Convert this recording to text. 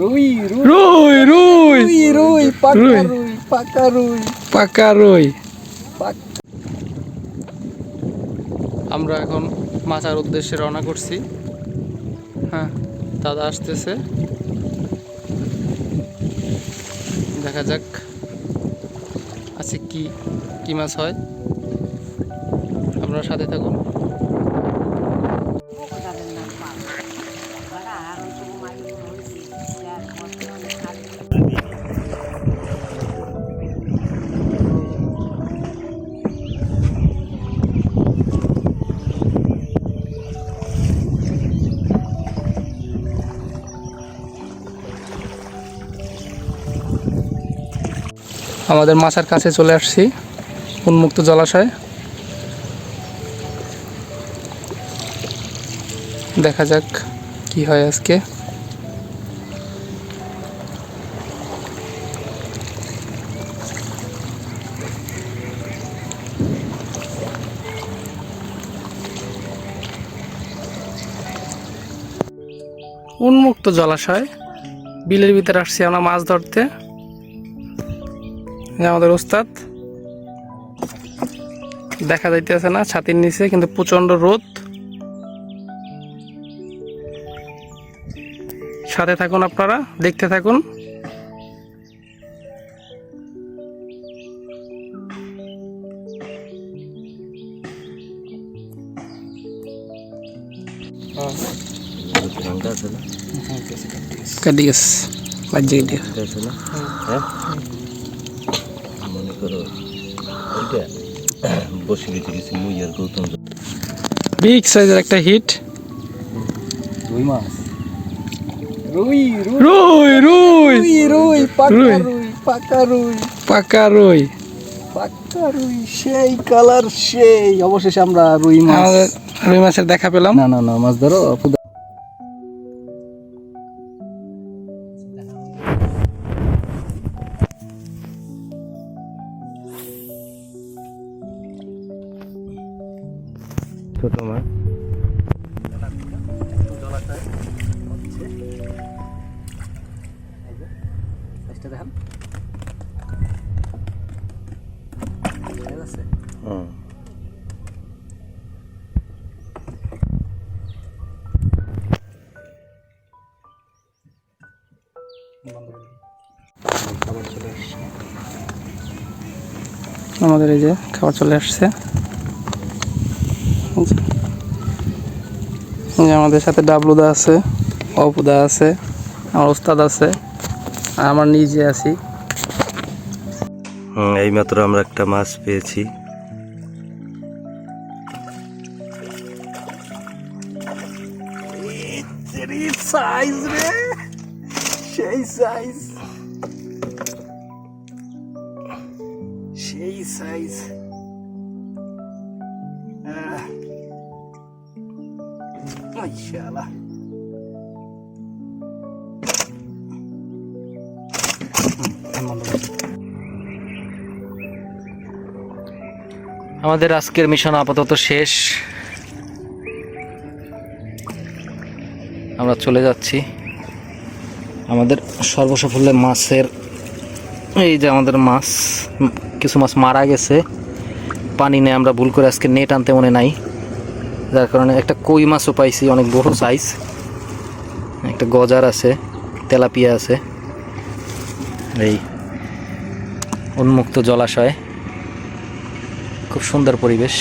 রুই রুই। রুই রুই। পাকা রুই। পাকা রুই। পাকা রুই। আমরা এখন মাচার উদ্দেশ্যে রওনা করছি। হ্যাঁ দাদা আসতেছে। দেখা যাক আছে কি কি মাছ হয়। আপনারা সাথে থাকুন। আমাদের মাছার কাছে চলে আসছি, উন্মুক্ত জলাশয়। দেখা যাক কি হয় আজকে। উন্মুক্ত জলাশয়, বিলের ভিতরে আসছি আমরা মাছ ধরতে। আমাদের ওস্তাদ। দেখা যাইতেছে না ছাতির নিচে কিন্তু প্রচণ্ড রোদ। সাথে থাকুন আপনারা দেখতে থাকুন। কাটি গেছে। বাজ্যে কেটে মনে করো ওইটা বসে গেছে কিছু মুই আর গৌতম। বিগ সাইজের একটা হিট রুই মাছ। রুই রুই। রুই রুই। রুই রুই পাকা রুই। রুই পাকা রুই। পাকা রুই। পাকা রুই সেই কালার সেই। অবশেষে আমরা রুই মাছ। রুই মাছের দেখা পেলাম। না না না মাছ ধরো ছোট মাছ হুম। আমাদের এই যে খাবার চলে আসছে। আমাদের সাথে ডাবলুদা আছে অপুদা আছে আমার ওস্তাদ আছে আর আমার নিজে আছি। হুম এইমাত্র আমরা একটা মাছ পেয়েছি। সাইজ রে সেই সাইজ সেই সাইজ আমাদের আজকের মিশন আপাতত শেষ। আমরা চলে যাচ্ছি। আমাদের সর্বসাফল্যে মাছের, এই যে আমাদের মাছ, কিছু মাছ মারা গেছে। পানি নেই, আমরা ভুল করে আজকে নেট আনতে মনে নাই। যার কারণে একটা কই মাছও পাইছি, অনেক বড় সাইজ একটা গজার আছে, তেলাপিয়া আছে। এই উন্মুক্ত জলাশয়। খুব সুন্দর পরিবেশ।